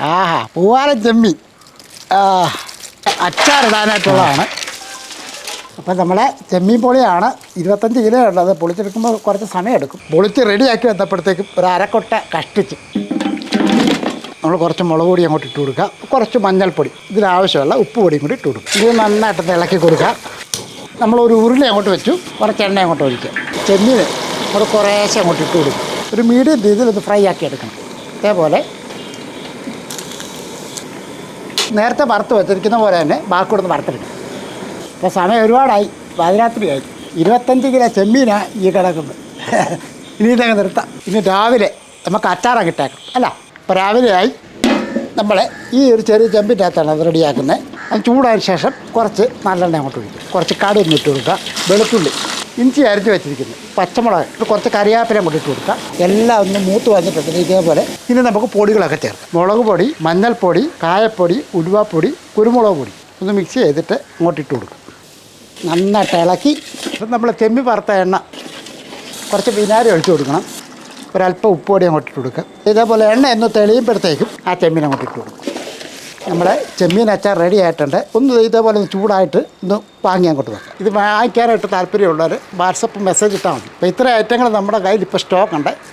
ആഹാ പൂവാലൻ ചെമ്മീൻ. ആ, അച്ചാറിടാനായിട്ടുള്ളതാണ്. അപ്പം നമ്മളെ ചെമ്മീൻ പൊളിയാണ്. ഇരുപത്തഞ്ച് കിലോ ഉള്ളത് പൊളിച്ചെടുക്കുമ്പോൾ കുറച്ച് സമയമെടുക്കും. പൊളിച്ച് റെഡിയാക്കി വന്നപ്പോഴത്തേക്കും ഒരു അരക്കൊട്ട കഷ്ടിച്ച് നമ്മൾ കുറച്ച് മുളക് പൊടി അങ്ങോട്ട് ഇട്ട് കൊടുക്കുക. കുറച്ച് മഞ്ഞൾപ്പൊടി. ഇതിനാവശ്യമുള്ള ഉപ്പ് പൊടിയും കൂടി ഇട്ട് കൊടുക്കുക. ഇത് നന്നായിട്ട് ഇളക്കി കൊടുക്കുക. നമ്മളൊരു ഉരുളി അങ്ങോട്ട് വെച്ചു. കുറച്ച് എണ്ണ അങ്ങോട്ട് ഒഴിക്കുക. ചെമ്മീൻ നമ്മൾ കുറേശ്ശെ അങ്ങോട്ട് ഇട്ട് കൊടുക്കുക ഒരു മീഡിയം രീതിയിൽ ഇത് ഫ്രൈ ആക്കി എടുക്കണം. അതേപോലെ നേരത്തെ വറുത്ത് വെച്ചിരിക്കുന്ന പോലെ തന്നെ ബാക്കി കൊടുത്ത് വറുത്തെടുക്കണം ഇപ്പോൾ സമയം ഒരുപാടായി. പാതിരാത്രിയായി. ഇരുപത്തഞ്ച് കിലോ ചെമ്മീനാണ് ഈ കിടക്കുന്നത്. ഇനി ഇതങ്ങ് നിർത്താം. ഇനി രാവിലെ നമുക്ക് അച്ചാറ കിട്ടാക്കും. അല്ല ഇപ്പോൾ രാവിലെയായി നമ്മൾ ഈ ഒരു ചെറിയ ചെമ്പിന്റെ അകത്താണ് അത് റെഡിയാക്കുന്നത്. അത് ചൂടായ ശേഷം കുറച്ച് നല്ലെണ്ണ അങ്ങോട്ട് ഒഴിക്കും. കുറച്ച് കടുക് ഇട്ട് കൊടുക്കുക വെളുത്തുള്ളി. ഇഞ്ചി അരിഞ്ഞ് വെച്ചിരിക്കുന്നത് പച്ചമുളക് കുറച്ച് കറിവേപ്പില കൂടി കൊടുക്കാം. എല്ലാം ഒന്ന് മൂത്ത് വന്നിട്ടുണ്ട് ഇതേപോലെ. ഇനി നമുക്ക് പൊടികളൊക്കെ ചേർക്കാം. മുളക് പൊടി മഞ്ഞൾപ്പൊടി കായപ്പൊടി ഉലുവാപ്പൊടി കുരുമുളക് പൊടി. ഒന്ന് മിക്സ് ചെയ്തിട്ട് അങ്ങോട്ട് ഇട്ട് കൊടുക്കും. നന്നായിട്ട് ഇളക്കി. നമ്മൾ ചെമ്മി വറുത്ത എണ്ണ കുറച്ച് വിനാരി ഒഴിച്ചു കൊടുക്കണം. ഒരല്പം ഉപ്പ് പൊടി അങ്ങോട്ട് ഇട്ട് കൊടുക്കുക ഇതേപോലെ എണ്ണ ഒന്ന് തെളിയുമ്പോഴത്തേക്കും ആ ചെമ്മീൻ അങ്ങോട്ടിട്ട് കൊടുക്കും. നമ്മുടെ ചെമ്മീൻ അച്ചാർ റെഡി ആയിട്ടുണ്ട്. ഒന്ന് ഇതേപോലെ ഒന്ന് ചൂടായിട്ട് ഒന്ന് വാങ്ങി അങ്ങോട്ട് വെക്കാം. ഇത് വാങ്ങിക്കാനായിട്ട് താല്പര്യമുള്ളവർ വാട്സപ്പ് മെസ്സേജ് ഇട്ടാൽ മതി. അപ്പോൾ ഇത്ര ഐറ്റങ്ങൾ നമ്മുടെ കയ്യിൽ ഇപ്പോൾ സ്റ്റോക്ക് ഉണ്ട്.